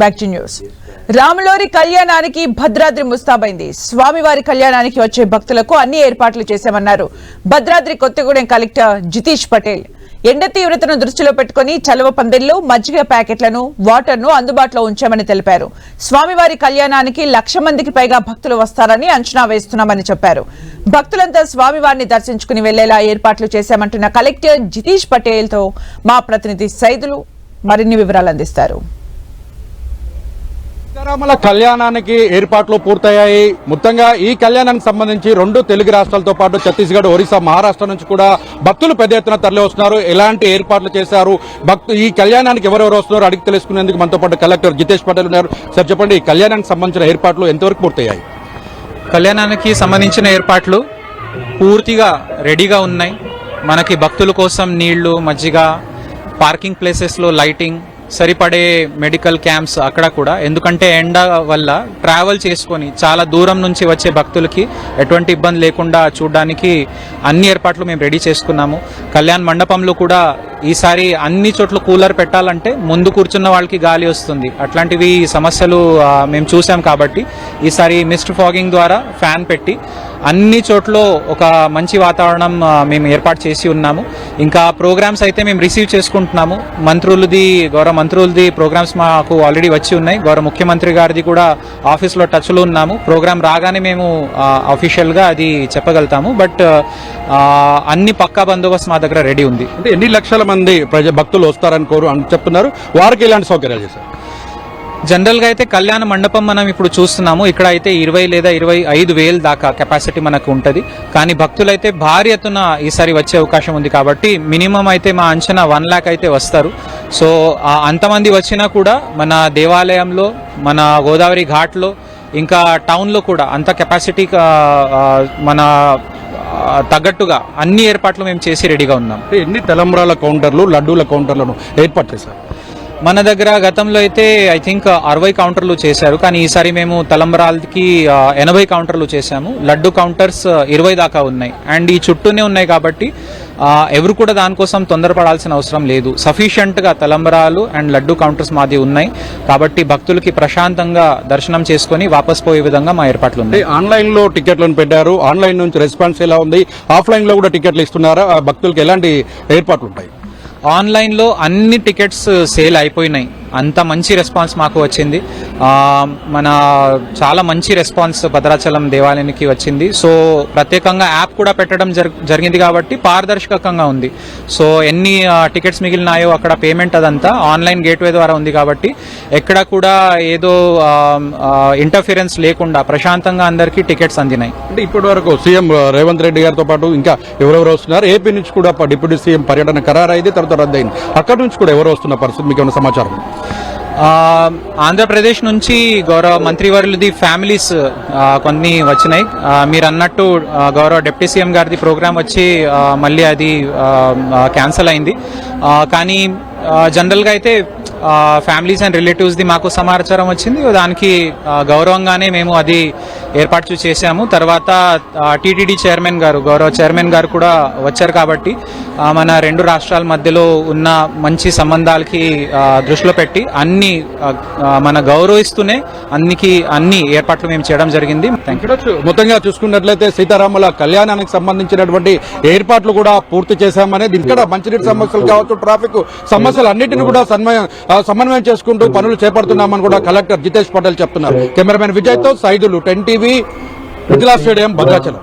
Back to news. రాములోరి కళ్యాణానికి భద్రాద్రి ముస్తాబైంది. స్వామివారి కళ్యాణానికి వచ్చే భక్తులకు అన్ని ఏర్పాట్లు చేశామన్నారు. భద్రాద్రి కొత్తగూడెం కలెక్టర్ జితీష్ పటేల్. ఎండ తీవ్రతను దృష్టిలో పెట్టుకుని చలవ పందిళ్ళు మజ్జిగ ప్యాకెట్లను వాటర్ను అందుబాటులో ఉంచామని తెలిపారు. స్వామివారి కళ్యాణానికి లక్ష మందికి పైగా భక్తులు వస్తారని అంచనా వేస్తున్నామని చెప్పారు. భక్తులంతా స్వామివారిని దర్శించుకుని వెళ్ళేలా ఏర్పాట్లు చేశామంటున్న కలెక్టర్ జితీష్ పటేల్తో మా ప్రతినిధి సైదులు మరిన్ని వివరాలు అందిస్తారు. సీతారాముల కళ్యాణానికి ఏర్పాట్లు పూర్తయ్యాయి. మొత్తంగా ఈ కళ్యాణానికి సంబంధించి రెండు తెలుగు రాష్ట్రాలతో పాటు ఛత్తీస్గఢ్ ఒరిస్సా మహారాష్ట్ర నుంచి కూడా భక్తులు పెద్ద ఎత్తున తరలి వస్తున్నారు ఎలాంటి ఏర్పాట్లు చేశారు? భక్తు ఈ కళ్యాణానికి ఎవరెవరు వస్తున్నారు అడిగి తెలుసుకునేందుకు మనతో పాటు కలెక్టర్ జితేష్ పటేల్ ఉన్నారు. సార్ చెప్పండి ఈ కళ్యాణానికి సంబంధించిన ఏర్పాట్లు ఎంతవరకు పూర్తయ్యాయి? కళ్యాణానికి సంబంధించిన ఏర్పాట్లు పూర్తిగా రెడీగా ఉన్నాయి. మనకి భక్తుల కోసం నీళ్ళు మజ్జిగ పార్కింగ్ ప్లేసెస్లో లైటింగ్ సరిపడే మెడికల్ క్యాంప్స్ అక్కడ కూడా. ఎందుకంటే ఎండ వల్ల ట్రావెల్ చేసుకొని చాలా దూరం నుంచి వచ్చే భక్తులకి ఎటువంటి ఇబ్బంది లేకుండా చూడడానికి అన్ని ఏర్పాట్లు మేము రెడీ చేసుకున్నాము. కళ్యాణ్ మండపంలో కూడా ఈసారి అన్ని చోట్ల కూలర్ పెట్టాలంటే ముందు కూర్చున్న వాళ్ళకి గాలి వస్తుంది. అట్లాంటివి సమస్యలు మేము చూసాం కాబట్టి ఈసారి మిస్ట్ ఫాగింగ్ ద్వారా ఫ్యాన్ పెట్టి అన్ని చోట్ల ఒక మంచి వాతావరణం మేము ఏర్పాటు చేసి ఉన్నాము. ఇంకా ప్రోగ్రామ్స్ అయితే మేము రిసీవ్ చేసుకుంటున్నాము. మంత్రులది గౌరవ మంత్రులది ప్రోగ్రామ్స్ మాకు ఆల్రెడీ వచ్చి ఉన్నాయి. గౌరవ ముఖ్యమంత్రి గారిది కూడా ఆఫీస్లో టచ్లో ఉన్నాము. ప్రోగ్రామ్ రాగానే మేము అఫీషియల్గా అది చెప్పగలుగుతాము. బట్ అన్ని పక్కా బందోబస్తు మా దగ్గర రెడీ ఉంది. అంటే ఎన్ని లక్షల మంది ప్రజ భక్తులు వస్తారని కోరు అని చెప్తున్నారు. వారికి ఎలాంటి సౌకర్యాలు చేశారు? జనరల్గా అయితే కళ్యాణ మండపం మనం ఇప్పుడు చూస్తున్నాము. ఇక్కడ అయితే ఇరవై లేదా ఇరవై ఐదు వేలు దాకా కెపాసిటీ మనకు ఉంటుంది. కానీ భక్తులైతే భారీ ఎత్తున ఈసారి వచ్చే అవకాశం ఉంది కాబట్టి మినిమం అయితే మా అంచనా వన్ లాక్ అయితే వస్తారు. సో అంతమంది వచ్చినా కూడా మన దేవాలయంలో మన గోదావరి ఘాట్లో ఇంకా టౌన్లో కూడా అంత కెపాసిటీ మన తగ్గట్టుగా అన్ని ఏర్పాట్లు మేము చేసి రెడీగా ఉన్నాం. ఎన్ని తలంబ్రాల కౌంటర్లు లడ్డూల కౌంటర్లను ఏర్పాటు చేశారు? మన దగ్గర గతంలో అయితే ఐ థింక్ uh, అరవై కౌంటర్లు చేశారు. కానీ ఈసారి మేము తలంబరాలకి uh, ఎనభై కౌంటర్లు చేశాము. లడ్డు కౌంటర్స్ uh, ఇరవై దాకా ఉన్నాయి. అండ్ ఈ చుట్టూనే ఉన్నాయి కాబట్టి ఎవరు కూడా దానికోసం తొందరపడాల్సిన అవసరం లేదు. సఫిషియంట్గా తలంబరాలు అండ్ లడ్డు కౌంటర్స్ మాది ఉన్నాయి. కాబట్టి భక్తులకి ప్రశాంతంగా దర్శనం చేసుకొని వాపస్ పోయే విధంగా మా ఏర్పాట్లు ఉన్నాయి. ఆన్లైన్లో టికెట్లను పెట్టారు. ఆన్లైన్ నుంచి రెస్పాన్స్ ఎలా ఉంది? ఆఫ్లైన్లో కూడా టికెట్లు ఇస్తున్నారా? ఆ భక్తులకు ఎలాంటి ఏర్పాట్లు ఉంటాయి? ఆన్లైన్లో అన్ని టికెట్స్ సేల్ అయిపోయినాయి. అంత మంచి రెస్పాన్స్ మాకు వచ్చింది. మన చాలా మంచి రెస్పాన్స్ భద్రాచలం దేవాలయానికి వచ్చింది. సో ప్రత్యేకంగా యాప్ కూడా పెట్టడం జరిగింది కాబట్టి పారదర్శకంగా ఉంది. సో ఎన్ని టికెట్స్ మిగిలినాయో అక్కడ పేమెంట్ అదంతా ఆన్లైన్ గేట్వే ద్వారా ఉంది కాబట్టి ఎక్కడ కూడా ఏదో ఇంటర్ఫిరెన్స్ లేకుండా ప్రశాంతంగా అందరికీ టికెట్స్ అందినాయి. అంటే ఇప్పటి వరకు సీఎం రేవంత్ రెడ్డి గారితో పాటు ఇంకా ఎవరెవరు వస్తున్నారు? ఏపీ నుంచి కూడా డిప్యూటీ సీఎం పర్యటన ఖరారైంది తర్వాత రద్దయింది. అక్కడ నుంచి కూడా ఎవరు వస్తున్న పరిస్థితి? మీకు ఏమైనా సమాచారం? ఆంధ్రప్రదేశ్ నుంచి గౌరవ మంత్రివర్యులది ఫ్యామిలీస్ కొన్ని వచ్చినాయి. మీరు అన్నట్టు గౌరవ డిప్యూటీ సీఎం గారిది ప్రోగ్రామ్ వచ్చి మళ్ళీ అది క్యాన్సిల్ అయింది. కానీ జనరల్గా అయితే ఫ్యామిలీస్ అండ్ రిలేటివ్స్ది మాకు సమాచారం వచ్చింది. దానికి గౌరవంగానే మేము అది ఏర్పాటు చేశాము. తర్వాత టీటీడీ చైర్మన్ గారు గౌరవ చైర్మన్ గారు కూడా వచ్చారు కాబట్టి మన రెండు రాష్ట్రాల మధ్యలో ఉన్న మంచి సంబంధాలకి దృష్టిలో పెట్టి అన్ని మన గౌరవిస్తూనే అన్నికి అన్ని ఏర్పాట్లు మేము చేయడం జరిగింది. మొత్తంగా చూసుకున్నట్లయితే సీతారాముల కళ్యాణానికి సంబంధించినటువంటి ఏర్పాట్లు కూడా పూర్తి చేశామనేది ఇక్కడ మంచినీటి సమస్యలు కావచ్చు ట్రాఫిక్ సమస్యలు అన్నింటిని కూడా సన్మయం సమన్వయం చేసుకుంటూ పనులు చేపడుతున్నామని కూడా కలెక్టర్ జితేష్ పటేల్ చెప్తున్నారు. Cameraman విజయ్తో Saidulu ten TV Mithila stadium Bhadrachalam.